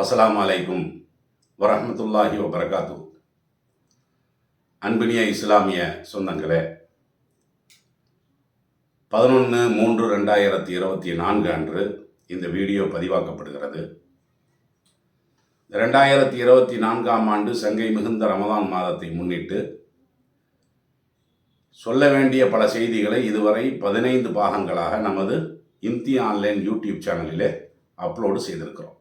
அஸ்ஸலாமு அலைக்கும் வரமத்துல்லாஹி வபரகாத்து. அன்பினிய இஸ்லாமிய சொந்தங்களே பதினொன்று மூன்று ரெண்டாயிரத்தி இருபத்தி நான்கு அன்று இந்த வீடியோ பதிவாக்கப்படுகிறது. ரெண்டாயிரத்தி இருபத்தி நான்காம் ஆண்டு சங்கை மிகுந்த ரமதான் மாதத்தை முன்னிட்டு சொல்ல வேண்டிய பல செய்திகளை இதுவரை பதினைந்து பாகங்களாக நமது இம்தி ஆன்லைன் யூடியூப் சேனலிலே அப்லோடு செய்திருக்கிறோம்.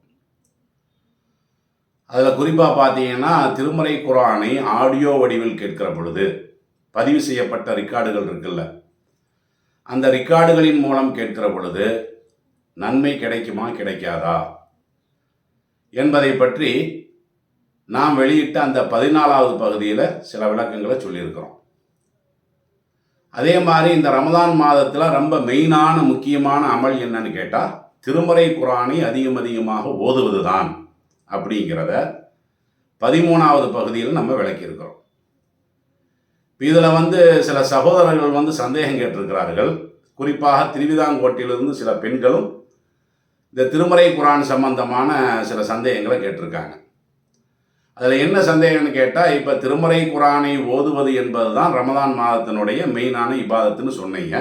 அதில் குறிப்பாக பார்த்தீங்கன்னா திருமறை குரானை ஆடியோ வடிவில் கேட்கிற பொழுது பதிவு செய்யப்பட்ட ரெக்கார்டுகள் இருக்குல்ல. அந்த ரெக்கார்டுகளின் மூலம் கேட்கிற பொழுது நன்மை கிடைக்குமா கிடைக்காதா? என்பதை பற்றி நாம் வெளியிட்ட அந்த பதினாலாவது பகுதியில் சில விளக்கங்களை சொல்லியிருக்கிறோம். அதே மாதிரி இந்த ரமதான் மாதத்தில் ரொம்ப மெயினான முக்கியமான அமல் என்னன்னு கேட்டால் திருமறை குரானை அதிகம் அதிகமாக ஓதுவது தான் அப்படிங்கிறத பதிமூணாவது பகுதியில் நம்ம விளக்கியிருக்கிறோம். இதில் வந்து சில சகோதரர்கள் வந்து சந்தேகம் கேட்டிருக்கிறார்கள். குறிப்பாக திருவிதாங்கோட்டிலிருந்து சில பெண்களும் இந்த திருமறை குரான் சம்பந்தமான சில சந்தேகங்களை கேட்டிருக்காங்க. அதில் என்ன சந்தேகம்னு கேட்டால் இப்போ திருமறை குரானை ஓதுவது என்பது தான் ரமதான் மாதத்தினுடைய மெயினான இபாதத்துன்னு சொன்னீங்க.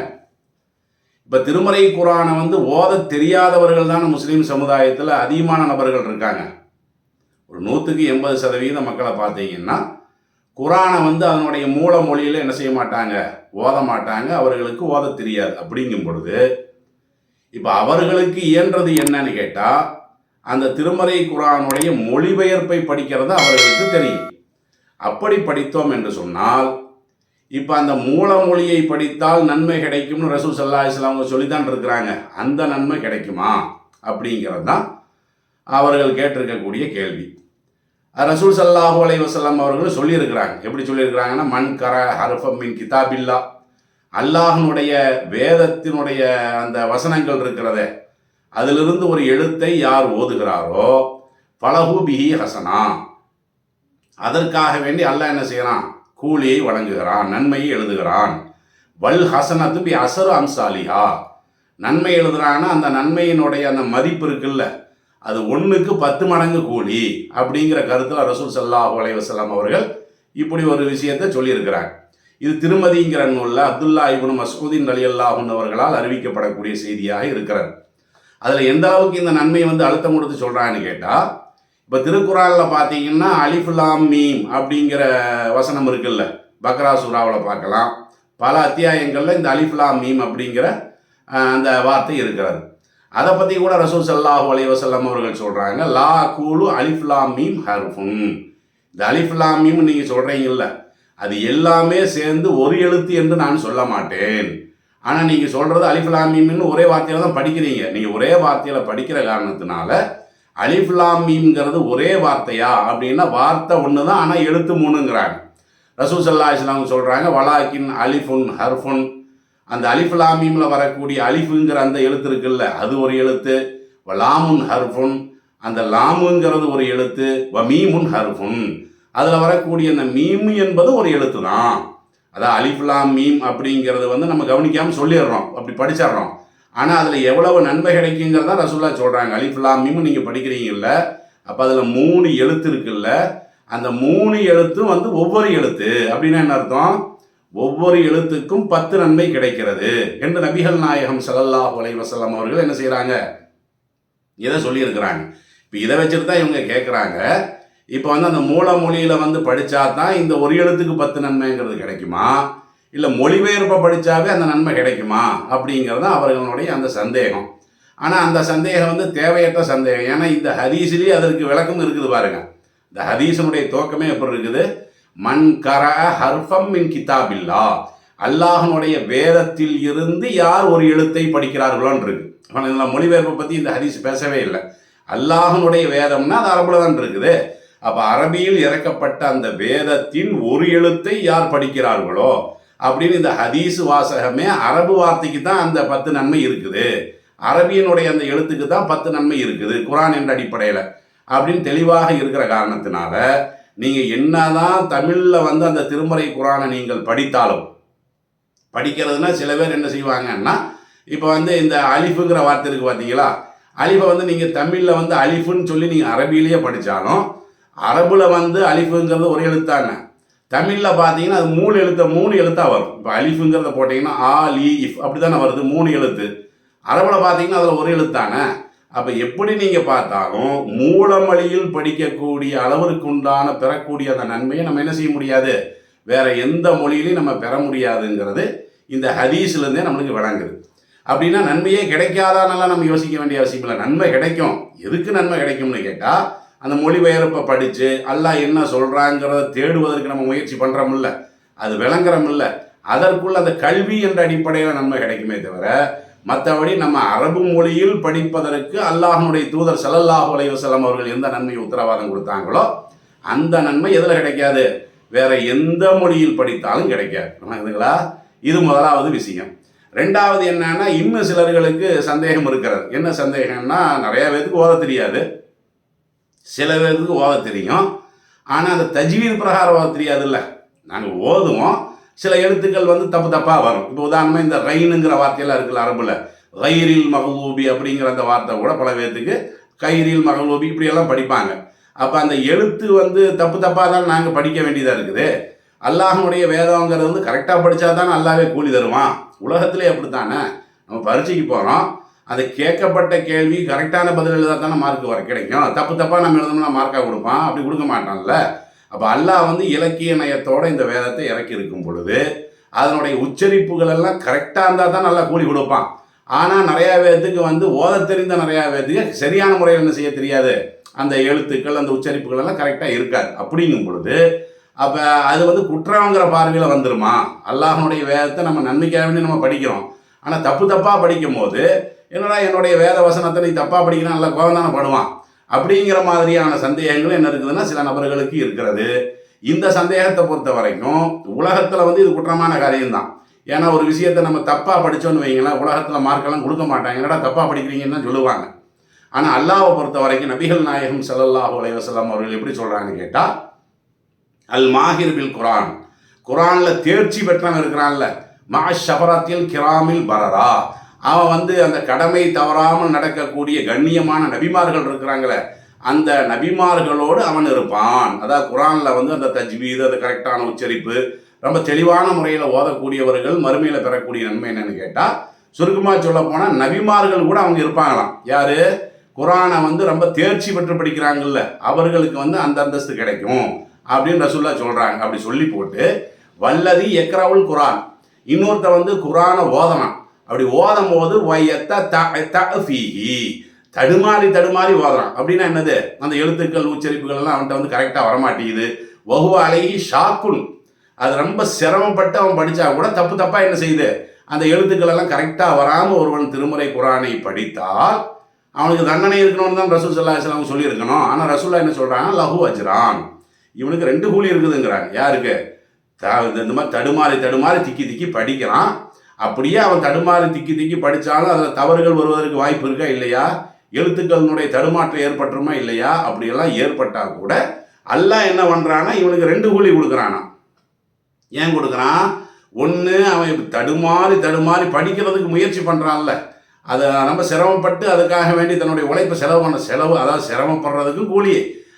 இப்போ திருமறை குரானை வந்து ஓத தெரியாதவர்கள் தான் முஸ்லீம் சமுதாயத்தில் அதிகமான நபர்கள் இருக்காங்க. ஒரு நூற்றுக்கு எண்பது சதவீத மக்களை பார்த்தீங்கன்னா குரானை வந்து அதனுடைய மூல மொழியில் என்ன செய்ய மாட்டாங்க? ஓத மாட்டாங்க. அவர்களுக்கு ஓத தெரியாது. அப்படிங்கும் பொழுது இப்போ அவர்களுக்கு இயன்றது என்னன்னு கேட்டால் அந்த திருமறை குரானுடைய மொழிபெயர்ப்பை படிக்கிறது அவர்களுக்கு தெரியும். அப்படி படித்தோம் என்று சொன்னால் இப்போ அந்த மூல மொழியை படித்தால் நன்மை கிடைக்கும்னு ரசூல் சல்லா இஸ்லாம் சொல்லி சொல்லித்தான் இருக்கிறாங்க. அந்த நன்மை கிடைக்குமா? அப்படிங்கிறது தான் அவர்கள் கேட்டிருக்கக்கூடிய கேள்வி. ரசூல் சல்லாஹூ அலை வசல்லாம் அவர்கள் சொல்லியிருக்கிறாங்க. எப்படி சொல்லியிருக்கிறாங்கன்னா மண் கர ஹர்ஃபமின் கிதாபில்லா. அல்லாஹனுடைய வேதத்தினுடைய அந்த வசனங்கள் இருக்கிறதே அதிலிருந்து ஒரு எழுத்தை யார் ஓதுகிறாரோ பலஹு பிஹி ஹசனா. அதற்காக வேண்டி அல்லாஹ் என்ன செய்கிறான்? கூலியை வழங்குகிறான் நன்மையை எழுதுகிறான். வல் ஹசனத்து பி அசரு அம்சாலியா நன்மை எழுதுறான்னா அந்த நன்மையினுடைய அந்த மதிப்பு இருக்குல்ல அது ஒன்றுக்கு பத்து மடங்கு கூலி அப்படிங்கிற கருத்தில் ரசூல் சல்லாஹூ அலைவசல்லாம் அவர்கள் இப்படி ஒரு விஷயத்தை சொல்லியிருக்கிறாங்க. இது திருமதிங்கிற நூலில் அப்துல்லா இபுன் மசூதின் அலி அல்லாஹூன் அவர்களால் அறிவிக்கப்படக்கூடிய செய்தியாக இருக்கிறது. அதில் எந்த அளவுக்கு இந்த நன்மை வந்து அழுத்தம் கொடுத்து சொல்கிறான்னு கேட்டால் இப்போ திருக்குறானில் பார்த்தீங்கன்னா அலிஃபுல்லாம் மீம் அப்படிங்கிற வசனம் இருக்குல்ல பக்ரா சூறாவில் பார்க்கலாம். பல அத்தியாயங்களில் இந்த அலிஃபுல்லாம் மீம் அப்படிங்கிற அந்த வார்த்தை இருக்கிறது. அதை பற்றி கூட ரசூல் சல்லாஹு அலைவசல்லம் அவர்கள் சொல்கிறாங்க லா கூலு அலிஃப்லாமீம் ஹர்ஃபும் இந்த அலிஃப்லாமீம் நீங்கள் சொல்கிறீங்கல்ல அது எல்லாமே சேர்ந்து ஒரு எழுத்து என்று நான் சொல்ல மாட்டேன். ஆனால் நீங்கள் சொல்கிறது அலிஃப்லாமீம்னு ஒரே வார்த்தையில் தான் படிக்கிறீங்க. நீங்கள் ஒரே வார்த்தையில் படிக்கிற காரணத்தினால அலிஃப்லாமீம்ங்கிறது ஒரே வார்த்தையா அப்படின்னா வார்த்தை ஒன்று தான் ஆனால் எழுத்து மூணுங்கிறாங்க. ரசூல் சல்லா இஸ்லாம் சொல்கிறாங்க வலாக்கின் அலிஃபுன் ஹர்ஃபுன். அந்த அலிஃபுலாமீமில் வரக்கூடிய அலிஃபுங்கிற அந்த எழுத்து இருக்குல்ல அது ஒரு எழுத்து. லாமுன் ஹர்ஃபுன். அந்த லாமுங்கிறது ஒரு எழுத்து. வ மீமுன் ஹர்ஃபுன். அதில் வரக்கூடிய அந்த மீமு என்பது ஒரு எழுத்து தான் அதான் அலிஃபுலாம் மீம் அப்படிங்கிறது வந்து நம்ம கவனிக்காமல் சொல்லிடுறோம். அப்படி படிச்சிடுறோம். ஆனால் அதில் எவ்வளவு நன்மை கிடைக்குங்கிறதா ரசுல்லா சொல்கிறாங்க அலிஃபுலாம் மீம் நீங்கள் படிக்கிறீங்கல்ல அப்போ அதில் மூணு எழுத்து இருக்குல்ல அந்த மூணு எழுத்தும் வந்து ஒவ்வொரு எழுத்து. அப்படின்னா என்ன அர்த்தம்? ஒவ்வொரு எழுத்துக்கும் பத்து நன்மை கிடைக்கிறது. என்று நபிகள் நாயகம் சல்லல்லாஹ் உலை வசல்லம் அவர்கள் என்ன செய்கிறாங்க இதை சொல்லியிருக்கிறாங்க. இப்போ இதை வச்சுட்டு தான் இவங்க கேட்குறாங்க இப்போ வந்து அந்த மூல மொழியில் வந்து படித்தா தான் இந்த ஒரு எழுத்துக்கு பத்து நன்மைங்கிறது கிடைக்குமா? இல்லை மொழிபெயர்ப்பை படித்தாவே அந்த நன்மை கிடைக்குமா? அப்படிங்கிறது தான் அவர்களுடைய அந்த சந்தேகம். ஆனால் அந்த சந்தேகம் வந்து தேவையற்ற சந்தேகம். ஏன்னா இந்த ஹதீஸ்லேயே அதற்கு விளக்கம் இருக்குது பாருங்க. இந்த ஹதீஸனுடைய துவக்கமே எப்படி இருக்குது? மண் கர ஹர்ஃபம் மின் கிதாபில்லா. அல்லாஹனுடைய வேதத்தில் இருந்து யார் ஒரு எழுத்தை படிக்கிறார்களோன்னு இருக்கு இதில் மொழிபெயர்ப்பை பற்றி இந்த ஹதீஸ் பேசவே இல்லை. அல்லாஹனுடைய வேதம்னா அது அரபுல தான் இருக்குது. அப்போ அரபியில் இறக்கப்பட்ட அந்த வேதத்தின் ஒரு எழுத்தை யார் படிக்கிறார்களோ அப்படின்னு இந்த ஹதீஸ் வாசகமே அரபு வார்த்தைக்கு தான் அந்த பத்து நன்மை இருக்குது. அரபியனுடைய அந்த எழுத்துக்கு தான் பத்து நன்மை இருக்குது. குரான் என்ற அடிப்படையில் அப்படின்னு தெளிவாக இருக்கிற காரணத்தினால நீங்கள் என்னதான் தமிழில் வந்து அந்த திருமறை குரானை நீங்கள் படித்தாலும் படிக்கிறதுனா சில பேர் என்ன செய்வாங்கன்னா இப்போ வந்து இந்த அலிஃபுங்கிற வார்த்தை இருக்குது பார்த்தீங்களா அலிஃபை வந்து நீங்கள் தமிழில் வந்து அலிஃபுன்னு சொல்லி நீங்கள் அரபியிலேயே படித்தாலும் அரபில் வந்து அலிஃபுங்கிறது ஒரு எழுத்தாங்க தமிழில் பார்த்தீங்கன்னா அது மூணு எழுத்த மூணு எழுத்தாக வரும். இப்போ அலிஃபுங்கிறத போட்டிங்கன்னா ஆ லி இஃப் அப்படி தானே வருது மூணு எழுத்து. அரபில் பார்த்தீங்கன்னா அதில் ஒரு எழுத்தானே அப்போ எப்படி நீங்கள் பார்த்தாலும் மூலமொழியில் படிக்கக்கூடிய அளவிற்கு உண்டான பெறக்கூடிய அந்த நன்மையை நம்ம என்ன செய்ய முடியாது? வேற எந்த மொழியிலையும் நம்ம பெற முடியாதுங்கிறது இந்த ஹதீஸ்லேருந்தே நம்மளுக்கு விளங்குது. அப்படின்னா நன்மையே கிடைக்காதானலாம் நம்ம யோசிக்க வேண்டிய அவசியம் இல்லை. நன்மை கிடைக்கும். எதுக்கு நன்மை கிடைக்கும்னு கேட்டால் அந்த மொழிபெயர்ப்பை படித்து அல்லாஹ் என்ன சொல்கிறாங்கிறத தேடுவதற்கு நம்ம முயற்சி பண்ணுறோமில்ல அது விளங்குறோமில்ல அதற்குள்ள அந்த கல்வி என்ற அடிப்படையில் நன்மை கிடைக்குமே தவிர மற்றபடி நம்ம அரபு மொழியில் படிப்பதற்கு அல்லாஹனுடைய தூதர் ஸல்லல்லாஹு அலைவசலம் அவர்கள் எந்த நன்மையை உத்தரவாதம் கொடுத்தாங்களோ அந்த நன்மை எதில் கிடைக்காது? வேற எந்த மொழியில் படித்தாலும் கிடைக்காது. புரியுதுங்களா இது முதலாவது விஷயம். ரெண்டாவது என்னன்னா இன்னும் சிலர்களுக்கு சந்தேகம் இருக்கிறது. என்ன சந்தேகம்னா நிறைய பேருக்கு ஓத தெரியாது. சில பேருக்கு ஓத தெரியும். ஆனால் அந்த தஜ்வீர் பிரகாரம் ஓத தெரியாதுல்ல. நாங்கள் ஓதுவோம். சில எழுத்துக்கள் வந்து தப்பு தப்பாக வரும். இப்போ உதாரணமாக இந்த ரைனுங்கிற வார்த்தையெல்லாம் இருக்குல்ல அரபுல. கைரில் மகளூபி அப்படிங்கிற அந்த வார்த்தை கூட பல பேர்த்துக்கு கைரில் மகளூபி இப்படியெல்லாம் படிப்பாங்க. அப்போ அந்த எழுத்து வந்து தப்பு தப்பாக தான் நாங்கள் படிக்க வேண்டியதாக இருக்குது. அல்லாஹனுடைய வேதங்கிறது வந்து கரெக்டாக படித்தா தான் அல்லாவே கூலி தருவான். உலகத்திலே அப்படித்தானே? நம்ம பரீட்சைக்கு போகிறோம் அது கேட்கப்பட்ட கேள்வி கரெக்டான பதில் எழுதா தானே மார்க் வர கிடைக்கும். தப்பு தப்பாக நம்ம எழுதணும்னா மார்க்காக கொடுப்பான். அப்படி கொடுக்க மாட்டான்ல. அப்போ அல்லாஹ் வந்து இலக்கிய நயத்தோட இந்த வேதத்தை இறக்கி இருக்கும் பொழுது அதனுடைய உச்சரிப்புகள் எல்லாம் கரெக்டாக இருந்தால் தான் நல்லா கூலி கொடுப்பான். ஆனால் நிறையா பேர்த்துக்கு வந்து ஓத தெரிந்த நிறையா பேர்த்துக்கு சரியான முறையில் என்ன செய்ய தெரியாது. அந்த எழுத்துக்கள் அந்த உச்சரிப்புகள் எல்லாம் கரெக்டாக இருக்காது. அப்படிங்கும் பொழுது அப்போ அது வந்து குற்றங்கிற பார்வையில் வந்துருமா? அல்லாஹனுடைய வேதத்தை நம்ம நன்மைக்காக வேண்டி நம்ம படிக்கிறோம். ஆனால் தப்பு தப்பாக படிக்கும் போது என்னடா என்னுடைய வேத வசனத்தை நீ தப்பாக படிக்கணும் நல்லா கோபம் தானே படுவான்? அப்படிங்கிற மாதிரியான சந்தேகங்கள் என்ன இருக்குதுன்னா சில நபர்களுக்கு இருக்கிறது. இந்த சந்தேகத்தை பொறுத்த வரைக்கும் உலகத்தில் வந்து இது குற்றமான காரியம்தான். ஏன்னா ஒரு விஷயத்தை நம்ம தப்பாக படித்தோன்னு வைங்களேன் உலகத்தில் மார்க்கெல்லாம் கொடுக்க மாட்டாங்க. என்னடா தப்பாக படிக்கிறீங்கன்னு தான் சொல்லுவாங்க. ஆனால் அல்லாவை பொறுத்த வரைக்கும் நபிகள் நாயகம் சல்லல்லாஹு அலைவசல்லாம் அவர்கள் எப்படி சொல்கிறாங்கன்னு கேட்டால் அல் மாஹிர் பில் குரான் குரானில் தேர்ச்சி பெற்றவன் இருக்கிறான்ல. மா ஷபரத்தில் கிராமில் பரரா. அவன் வந்து அந்த கடமை தவறாமல் நடக்கக்கூடிய கண்ணியமான நபிமார்கள் இருக்கிறாங்களே அந்த நபிமார்களோடு அவன் இருப்பான். அதாவது குரானில் வந்து அந்த தஜ்வீது அந்த கரெக்டான உச்சரிப்பு ரொம்ப தெளிவான முறையில் ஓதக்கூடியவர்கள் மறுமையில் பெறக்கூடிய நன்மை என்னன்னு கேட்டால் சுருக்கமாக சொல்ல போனால் நபிமார்கள் கூட அவங்க இருப்பாங்களாம். யார்? குரானை வந்து ரொம்ப தேர்ச்சி பெற்று படிக்கிறாங்கல்ல அவர்களுக்கு வந்து அந்த அந்தஸ்து கிடைக்கும் அப்படின்னு ரசுல்லா சொல்கிறாங்க அப்படி சொல்லி போட்டு வல்லதி எக்ரவுல் குரான். இன்னொருத்த வந்து குரானை ஓதனான் அப்படி ஓதும் போது வயத்த தடுமாறி தடுமாறி ஓதுறான். அப்படின்னா என்னது? அந்த எழுத்துக்கள் உச்சரிப்புகள் எல்லாம் அவன்கிட்ட வந்து கரெக்டாக வரமாட்டேங்குது. வகுவ அழகி ஷாக்குன். அது ரொம்ப சிரமப்பட்டு அவன் படித்தா கூட தப்பு தப்பாக என்ன செய்யுது? அந்த எழுத்துக்கள் எல்லாம் கரெக்டாக வராமல் ஒருவன் திருமுறை குரானை படித்தால் அவனுக்கு தண்டனை இருக்கணும்னு தான் ரசூல் சல்லா இஸ்லாம் சொல்லியிருக்கணும். ஆனால் ரசூல்லா என்ன சொல்கிறான் லஹு அஜ்ரான். இவனுக்கு ரெண்டு கூலி இருக்குதுங்கிறான் யாருக்கு? த- இந்த மாதிரி தடுமாறி தடுமாறி திக்கி திக்கி படிக்கிறான். அப்படியே அவன் தடுமாறி திக்கி திக்கி படித்தாலும் அதில் தவறுகள் வருவதற்கு வாய்ப்பு இருக்கா இல்லையா? எழுத்துக்களினுடைய தடுமாற்றம் ஏற்பட்டுருமா இல்லையா? அப்படியெல்லாம் ஏற்பட்டால் கூட அல்லாஹ் என்ன பண்ணுறான்னா இவனுக்கு ரெண்டு கூலி கொடுக்குறானா ஏன் கொடுக்குறான்? ஒன்று அவன் தடுமாறி தடுமாறி படிக்கிறதுக்கு முயற்சி பண்ணுறான்ல அதை ரொம்ப சிரமப்பட்டு அதுக்காக வேண்டி தன்னுடைய உழைப்பை செலவு பண்ண செலவு அதாவது சிரமப்படுறதுக்கும் கூலி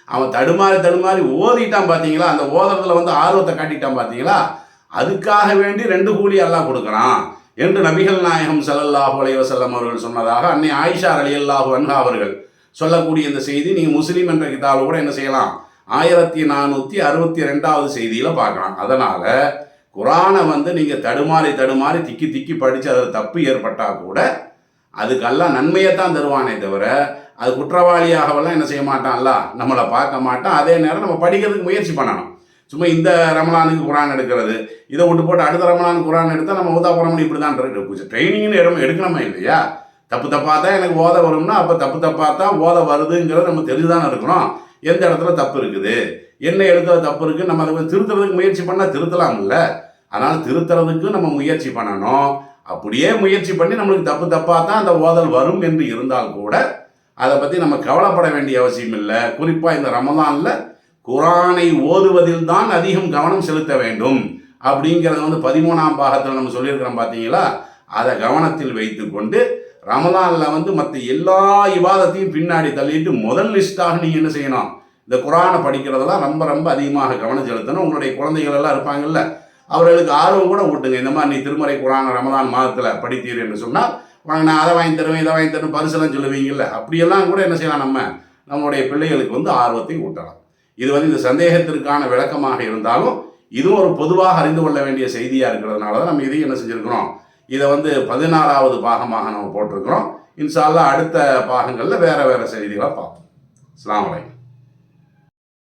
அவன் தடுமாறி தடுமாறி ஓதிட்டான் பார்த்தீங்களா அந்த ஓதுறதுல வந்து ஆர்வத்தை காட்டிட்டான் பார்த்தீங்களா அதுக்காக வேண்டி ரெண்டு கூலி எல்லாம் கொடுக்குறான் என்று நபிகள் நாயகம் சல்லல்லாஹு அலைவசல்லம் அவர்கள் சொன்னதாக அன்னை ஆயிஷா ரலியல்லாஹு அன்ஹா அவர்கள் சொல்லக்கூடிய இந்த செய்தி நீங்கள் முஸ்லீம் என்ற கிதாபில் கூட என்ன செய்யலாம்? ஆயிரத்தி நானூற்றி அறுபத்தி ரெண்டாவது செய்தியில் பார்க்கலாம். அதனால் குரானை வந்து நீங்கள் தடுமாறி தடுமாறி திக்கி திக்கி படித்து அதில் தப்பு ஏற்பட்டால் கூட அதுக்கெல்லாம் நன்மையை தான் தருவானே தவிர அது குற்றவாளியாகவெல்லாம் என்ன செய்ய மாட்டான்ல நம்மளை பார்க்க மாட்டான். அதே நேரம் நம்ம படிக்கிறதுக்கு முயற்சி பண்ணணும். சும்மா இந்த ரமலானுக்கு குரான் எடுக்கிறது இதை விட்டு போட்டு அடுத்த ரமலான் குரான் எடுத்தால் நம்ம ஊதா முடியும் இப்படி தான் இருக்கு ட்ரைனிங்னு இடம் எடுக்கணுமா இல்லையா? தப்பு தப்பாக தான் எனக்கு ஓத வரும்னா அப்போ தப்பு தப்பாக தான் ஓத வருதுங்கிறத நம்ம தெரிஞ்சுதான் இருக்கணும். எந்த இடத்துல தப்பு இருக்குது? என்ன இடத்துல தப்பு இருக்குது நம்ம அதை கொஞ்சம் திருத்துறதுக்கு முயற்சி பண்ணால் திருத்தலாம் இல்லை அதனால் திருத்துறதுக்கு நம்ம முயற்சி பண்ணணும். அப்படியே முயற்சி பண்ணி நம்மளுக்கு தப்பு தப்பாக தான் அந்த ஓதல் வரும் என்று இருந்தால் கூட அதை பற்றி நம்ம கவலைப்பட வேண்டிய அவசியம் இல்லை. குறிப்பாக இந்த ரமதானில் குரானை ஓதுவதில் தான் அதிகம் கவனம் செலுத்த வேண்டும். அப்படிங்கிறத வந்து பதிமூணாம் பாகத்தில் நம்ம சொல்லியிருக்கிறோம் பார்த்தீங்களா அதை கவனத்தில் வைத்துக்கொண்டு ரமதானில் வந்து மற்ற எல்லா விவாதத்தையும் பின்னாடி தள்ளிட்டு முதல் லிஸ்ட்டாக நீங்கள் என்ன செய்யணும்? இந்த குரானை படிக்கிறதெல்லாம் ரொம்ப ரொம்ப அதிகமாக கவனம் செலுத்தணும். உங்களுடைய குழந்தைகள் எல்லாம் இருப்பாங்கல்ல அவர்களுக்கு ஆர்வம் கூட ஊட்டுங்க. இந்த மாதிரி நீ திருமறை குரான் ரமதான் மாதத்தில் படித்தீர் என்று சொன்னால் உனக்கு நான் அதை வாங்கி தருவேன் இதை வாங்கி தருவேன் பரிசெல்லாம் சொல்லுவீங்கல்ல. அப்படியெல்லாம் கூட என்ன செய்யலாம் நம்ம? நம்மளுடைய பிள்ளைகளுக்கு வந்து ஆர்வத்தை ஊட்டலாம். இது வந்து இந்த சந்தேகத்திற்கான விளக்கமாக இருந்தாலும் இதுவும் ஒரு பொதுவாக அறிந்து கொள்ள வேண்டிய செய்தியாக இருக்கிறதுனால தான் நம்ம இதையும் என்ன செஞ்சுருக்கிறோம். இதை வந்து பதினாறாவது பாகமாக நம்ம போட்டிருக்கிறோம். இன்ஷா அடுத்த பாகங்களில் வேறு வேறு செய்திகளை பார்ப்போம். அஸ்ஸலாமு அலைக்கும்.